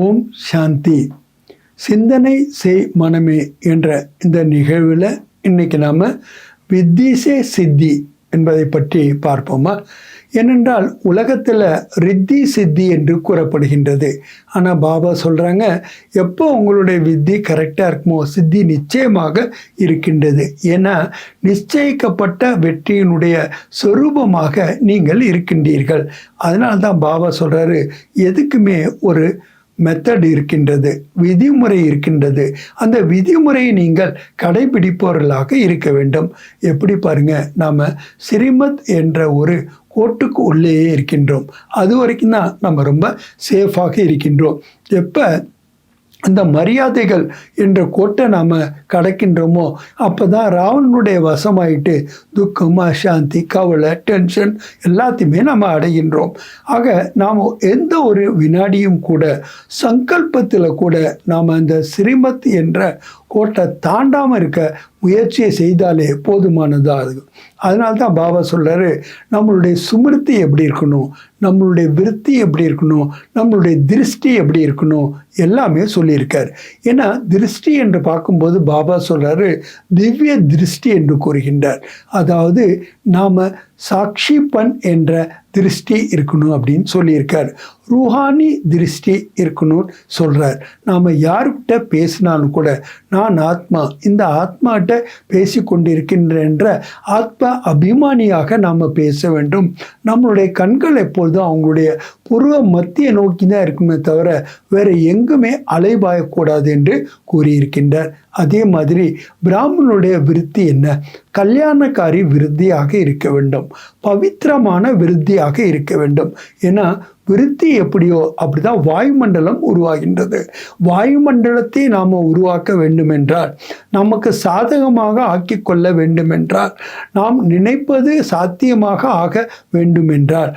ஓம் சாந்தி. சிந்தனை செய் மனமே என்ற இந்த நிகழ்வில் இன்னைக்கு நாம் வித்திசே சித்தி என்பதை பற்றி பார்ப்போமா? ஏனென்றால் உலகத்தில் ரித்தி சித்தி என்று கூறப்படுகின்றது. ஆனால் பாபா சொல்கிறாங்க எப்போ உங்களுடைய வித்தி கரெக்டாக இருக்குமோ சித்தி நிச்சயமாக இருக்கின்றது. ஏன்னா நிச்சயிக்கப்பட்ட வெற்றியினுடைய சொரூபமாக நீங்கள் இருக்கின்றீர்கள். அதனால தான் பாபா சொல்கிறாரு எதுக்குமே ஒரு மெத்தட் இருக்கின்றது விதிமுறை இருக்கின்றது. அந்த விதிமுறையை நீங்கள் கடைபிடிப்பவர்களாக இருக்க வேண்டும். எப்படி பாருங்க நாம் ஸ்ரீமத் என்ற ஒரு கோட்டுக்கு உள்ளேயே இருக்கின்றோம். அது வரைக்கும் தான் நம்ம ரொம்ப சேஃபாக இருக்கின்றோம். எப்போ அந்த மரியாதைகள் என்ற கோட்டை நாம் கடக்கின்றோமோ அப்போ தான் ராவணனுடைய வசமாயிட்டு துக்கம் அசாந்தி கவலை டென்ஷன் எல்லாத்தையுமே நம்ம அடைகின்றோம். ஆக நாம் எந்த ஒரு வினாடியும் கூட சங்கல்பத்தில் கூட நாம் அந்த ஸ்ரீமத் என்ற கோட்டை தாண்டாமல் இருக்க முயற்சியை செய்தாலே போதுமானதாக இருக்கும் அதனால தான் பாபா சொல்கிறாரு நம்மளுடைய சுமிருத்தி எப்படி இருக்கணும் நம்மளுடைய விருத்தி எப்படி இருக்கணும் நம்மளுடைய திருஷ்டி எப்படி இருக்கணும் எல்லாமே சொல்லியிருக்கார். ஏன்னா திருஷ்டி என்று பார்க்கும்போது பாபா சொல்கிறாரு திவ்ய திருஷ்டி என்று கூறுகின்றார். அதாவது நாம் சாட்சி பண் என்ற திருஷ்டி இருக்கணும் அப்படின்னு சொல்லியிருக்கார். ரூஹானி திருஷ்டி இருக்கணும்னு சொல்கிறார் நாம் யாருக்கிட்ட பேசினாலும் கூட நான் ஆத்மா இந்த ஆத்மாட்ட பேசி கொண்டிருக்கின்ற ஆத்ம அபிமானியாக நாம் பேச வேண்டும். நம்மளுடைய கண்கள் எப்பொழுதும் அவங்களுடைய புருவ மத்திய நோக்கி தான் இருக்குமே தவிர வேறு எங்குமே அலைபாயக்கூடாது என்று கூறியிருக்கின்றார். அதே மாதிரி பிராமணனுடைய விருத்தி என்ன? கல்யாணக்காரி விருத்தியாக இருக்க வேண்டும். பவித்திரமான விருத்தியாக இருக்க வேண்டும். ஏன்னா விருத்தி எப்படியோ அப்படிதான் வாயுமண்டலம் உருவாகின்றது. வாயுமண்டலத்தை நாம் உருவாக்க வேண்டுமென்றால் நமக்கு சாதகமாக ஆக்கி கொள்ள வேண்டுமென்றால் நாம் நினைப்பது சாத்தியமாக ஆக வேண்டுமென்றால்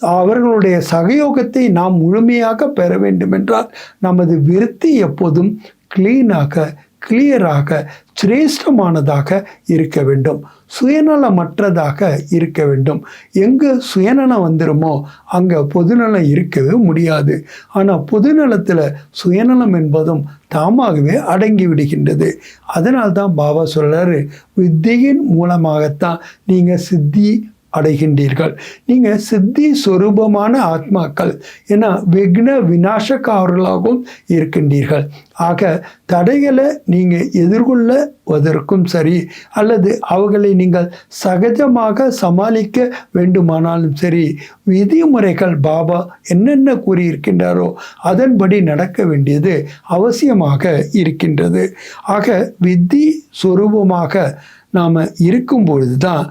அவர்களுடைய சகயோகத்தை நாம் முழுமையாக பெற வேண்டுமென்றால் நமது விருத்தி எப்போதும் கிளீனாக கிளியராக சிரேஷ்டமானதாக இருக்க வேண்டும். சுயநலமற்றதாக இருக்க வேண்டும். எங்கு சுயநலம் வந்துடுமோ அங்கே பொதுநலம் இருக்கவே முடியாது. ஆனால் பொதுநலத்தில் சுயநலம் என்பதும் தாமாகவே அடங்கி விடுகின்றது. அதனால் தான் பாபா சொல்கிறாரு வித்தையின் மூலமாகத்தான் நீங்கள் சித்தி அடைகின்றீர்கள். நீங்கள் சித்தி சொரூபமான ஆத்மாக்கள் ஏன்னா விக்ன விநாசக்காரர்களாகவும் இருக்கின்றீர்கள். ஆக தடைகளை நீங்கள் எதிர்கொள்ளுவதற்கும் சரி அல்லது அவர்களை நீங்கள் சகஜமாக சமாளிக்க வேண்டுமானாலும் சரி விதிமுறைகள் பாபா என்னென்ன கூறியிருக்கின்றாரோ அதன்படி நடக்க வேண்டியது அவசியமாக இருக்கின்றது. ஆக வித்தி சொரூபமாக நாம் இருக்கும்பொழுது தான்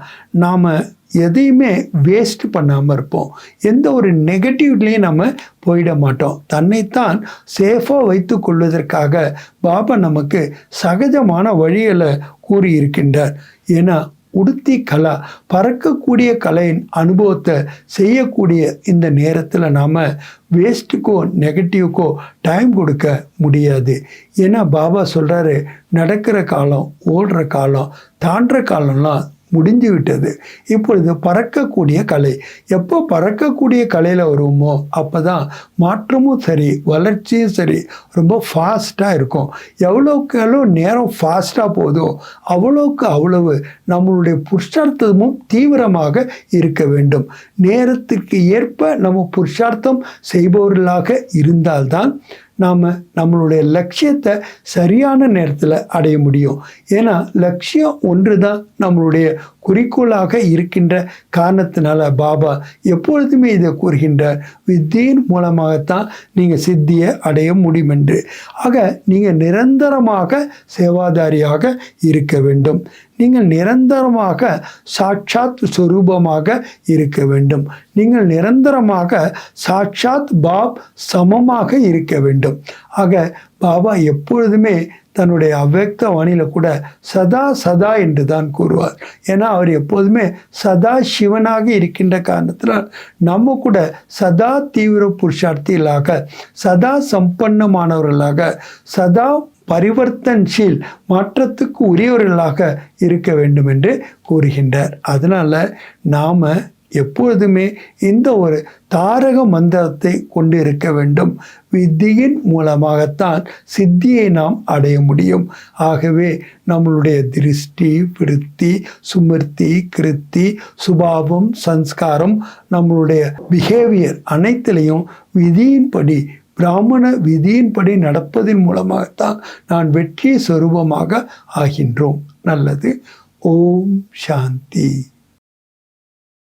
நாம் எதையுமே வேஸ்ட் பண்ணாமல் இருப்போம். எந்த ஒரு நெகட்டிவ்லேயும் நம்ம போயிட மாட்டோம். தன்னைத்தான் சேஃபாக வைத்து கொள்வதற்காக பாபா நமக்கு சகஜமான வழிகளை கூறியிருக்கின்றார். ஏன்னா உடுத்தி கலா பறக்கக்கூடிய கலையின் அனுபவத்தை செய்யக்கூடிய இந்த நேரத்தில் நாம் வேஸ்ட்டுக்கோ நெகட்டிவ்க்கோ டைம் கொடுக்க முடியாது. ஏன்னா பாபா சொல்கிறாரு நடக்கிற காலம் ஓடுற காலம் தாண்டுற காலம்லாம் முடிஞ்சு விட்டது இப்பொழுது பறக்கக்கூடிய கலை. எப்போ பறக்கக்கூடிய கலையில் வருவோமோ அப்போ தான் மாற்றமும் சரி வளர்ச்சியும் சரி ரொம்ப ஃபாஸ்ட்டாக இருக்கும். எவ்வளோக்கு எவ்வளோ நேரம் ஃபாஸ்ட்டாக போதோ அவ்வளோக்கு அவ்வளவு நம்மளுடைய புருஷார்த்தமும் தீவிரமாக இருக்க வேண்டும். நேரத்திற்கு ஏற்ப நம்ம புருஷார்த்தம் செய்பவர்களாக இருந்தால்தான் நாம் நம்மளுடைய லட்சியத்தை சரியான நேரத்தில் அடைய முடியும். ஏன்னா லட்சியம் ஒன்று தான் நம்மளுடைய குறிக்கோளாக இருக்கின்ற காரணத்தினால பாபா எப்பொழுதுமே இதை கூறுகின்றார் வித்தியின் மூலமாகத்தான் நீங்கள் சித்தியை அடைய முடியும் என்று. ஆக நீங்கள் நிரந்தரமாக சேவாதாரியாக இருக்க வேண்டும். நீங்கள் நிரந்தரமாக சாட்சாத் சுரூபமாக இருக்க வேண்டும். நீங்கள் நிரந்தரமாக சாட்சாத் பாப் சமமாக இருக்க வேண்டும். ஆக பாபா எப்பொழுதுமே தன்னுடைய அவ்வக்த வாணியில் கூட சதா சதா என்று தான் கூறுவார். ஏன்னா அவர் எப்போதுமே சதா சிவனாக இருக்கின்ற காரணத்தினால் நம்ம கூட சதா தீவிர புருஷார்த்திகளாக சதா சம்பன்னமானவர்களாக சதா பரிவர்த்தன்ஷீல் மாற்றத்துக்கு உரியவர்களாக இருக்க வேண்டும் என்று கூறுகின்றார். அதனால் நாம் எப்பொழுதுமே இந்த ஒரு தாரக மந்திரத்தை கொண்டு இருக்க வேண்டும். வித்தியின் மூலமாகத்தான் சித்தியை நாம் அடைய முடியும். ஆகவே நம்மளுடைய திருஷ்டி விருத்தி சுமிர்த்தி கிருத்தி சுபாவம் சன்ஸ்காரம் நம்மளுடைய பிஹேவியர் அனைத்திலையும் விதியின்படி பிராமண விதியின்படி நடப்பதன் மூலமாகத்தான் நான் வெற்றி சொரூபமாக ஆகின்றோம். நல்லது. ஓம் சாந்தி.